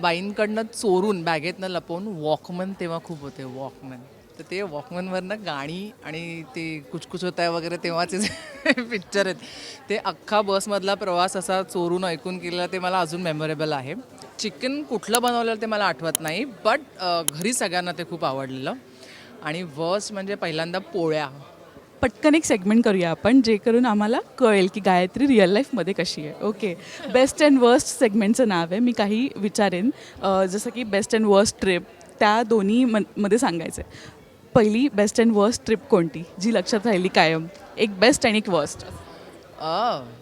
बाईंकडनं चोरून बॅगेतनं लपवून वॉकमन तेव्हा खूप होते वॉकमन. तर ते वॉकमनवरनं गाणी आणि ते कुछ कुछ होत आहे वगैरे तेव्हाचे जे पिक्चर आहेत. ते अख्खा बसमधला प्रवास असा चोरून ऐकून केलेला ते मला अजून मेमोरेबल आहे. चिकन कुठलं बनवलेलं ते मला आठवत नाही बट घरी सगळ्यांना ते खूप आवडलेलं. आणि वर्स्ट म्हणजे पहिल्यांदा पोळ्या. पटकन एक सेगमेंट करूया आपण जे करून आम्हाला कळेल की गायत्री रिअल लाईफमध्ये कशी आहे. ओके बेस्ट अँड वर्स्ट सेगमेंटचं नाव आहे मी काही विचारेन. जसं की बेस्ट अँड वर्स्ट ट्रिप त्या दोन्ही मनमध्ये सांगायचं आहे पहिली बेस्ट अँड वर्स्ट ट्रिप कोणती जी लक्षात राहिली कायम? एक बेस्ट आणि एक वर्स्ट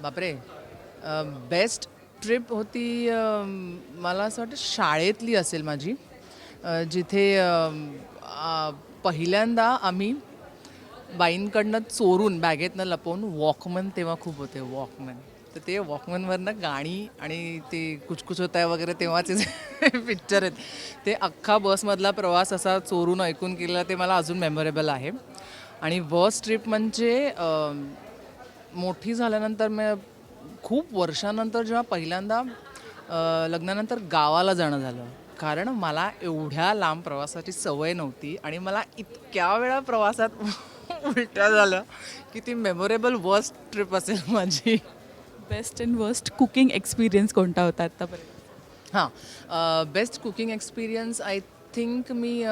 बापरे. बेस्ट ट्रिप होती मला असं वाटतं शाळेतली असेल माझी. जिथे पहिल्यांदा आम्ही बाईंकडनं चोरून बॅगेतनं लपवून वॉकमन तेव्हा खूप होते वॉकमन. तर ते वॉकमनवरनं गाणी आणि ते कुचकुच होत आहे वगैरे तेव्हाचे जे पिक्चर आहेत. ते अख्खा बसमधला प्रवास असा चोरून ऐकून केलेला ते मला अजून मेमोरेबल आहे. आणि बस ट्रिप म्हणजे मोठी झाल्यानंतर मी खूप वर्षानंतर जेव्हा पहिल्यांदा लग्नानंतर गावाला जाणं झालं. कारण मला एवढ्या लांब प्रवासाची सवय नव्हती आणि मला इतक्या वेळा प्रवासात उलट्या झालं की ती मेमोरेबल वर्स्ट ट्रिप असेल माझी. Best and worst cooking experience कोणता होता आत्तापर्यंत हां best cooking experience I think मी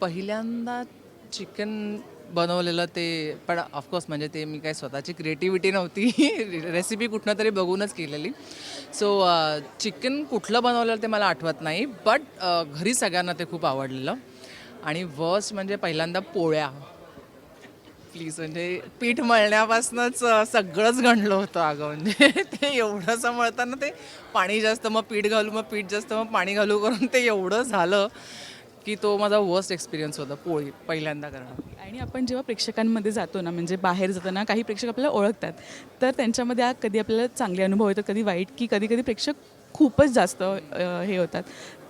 पहिल्यांदा चिकन बनवलेलं ते पण ऑफकोर्स म्हणजे ते मी काय स्वतःची क्रिएटिव्हिटी नव्हती. रेसिपी कुठनं तरी बघूनच केलेली. सो चिकन कुठलं बनवलेलं ते मला आठवत नाही बट घरी सगळ्यांना ते खूप आवडलेलं. आणि वर्स्ट म्हणजे पहिल्यांदा पोळ्या. प्लीज म्हणजे पीठ मळण्यापासूनच सगळंच घडलं होतं अगं म्हणजे. ते एवढंसं मळताना ते पाणी जास्त मग पीठ घालू मग पीठ जास्त मग पाणी घालू करून ते एवढं झालं की तो माझा वर्स्ट एक्सपिरियन्स होता पोळी पहिल्यांदा करणं आणि आपण जेव्हा प्रेक्षकांमध्ये जातो ना म्हणजे बाहेर जाताना काही प्रेक्षक आपल्याला ओळखतात तर त्यांच्यामध्ये आ- कधी आपल्याला चांगले अनुभव येतात कधी वाईट की कधी कधी प्रेक्षक खूपच जास्त हे होतात.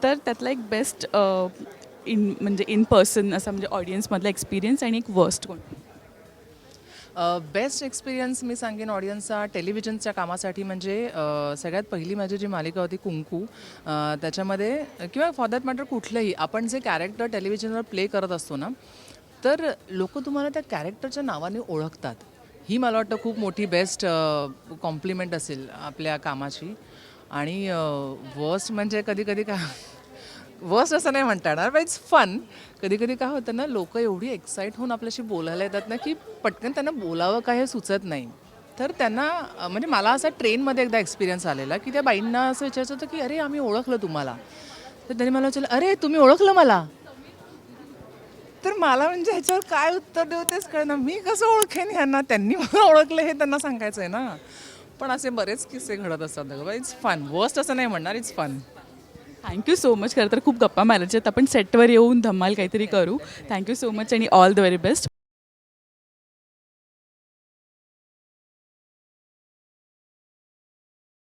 तर त्यातला एक बेस्ट इन म्हणजे इन पर्सन असा म्हणजे ऑडियन्समधला एक्सपिरियन्स आणि एक वर्स्ट कोण बेस्ट एक्सपिरियन्स मी सांगेन ऑडियन्सचा टेलिव्हिजनच्या कामासाठी म्हणजे सगळ्यात पहिली माझी जी मालिका होती कुंकू त्याच्यामध्ये किंवा फॉर दॅट मॅटर कुठलंही आपण जे कॅरेक्टर टेलिव्हिजनवर प्ले करत असतो ना तर लोक तुम्हाला त्या कॅरेक्टरच्या नावाने ओळखतात. ही मला वाटतं खूप मोठी बेस्ट कॉम्प्लिमेंट असेल आपल्या कामाची. आणि वर्स्ट म्हणजे कधी कधी का वर्स्ट असं नाही म्हणता येणार इट्स फन कधी कधी काय होतं ना लोक एवढी एक्साईट होऊन आपल्याशी बोलायला येतात ना की पटकन त्यांना बोलावं काय हे सुचत नाही. तर त्यांना म्हणजे मला असा ट्रेनमध्ये एकदा एक्सपिरियन्स आलेला की त्या बाईंना असं विचारायचं होतं की अरे आम्ही ओळखलं तुम्हाला. तर त्यांनी मला विचारलं अरे तुम्ही ओळखलं मला? तर मला म्हणजे ह्याच्यावर काय उत्तर देऊ तेच कळणार मी कसं ओळखेन ह्यांना? त्यांनी मला ओळखलं हे त्यांना सांगायचं आहे ना. पण असे बरेच किस्से घडत असतात इट्स फन वर्स्ट असं नाही म्हणणार it's fun thank you so much खरं तर खूप गप्पा मारायच्यात आपण सेटवर येऊन धमाल काहीतरी करू. थँक्यू सो मच आणि ऑल द व्हेरी बेस्ट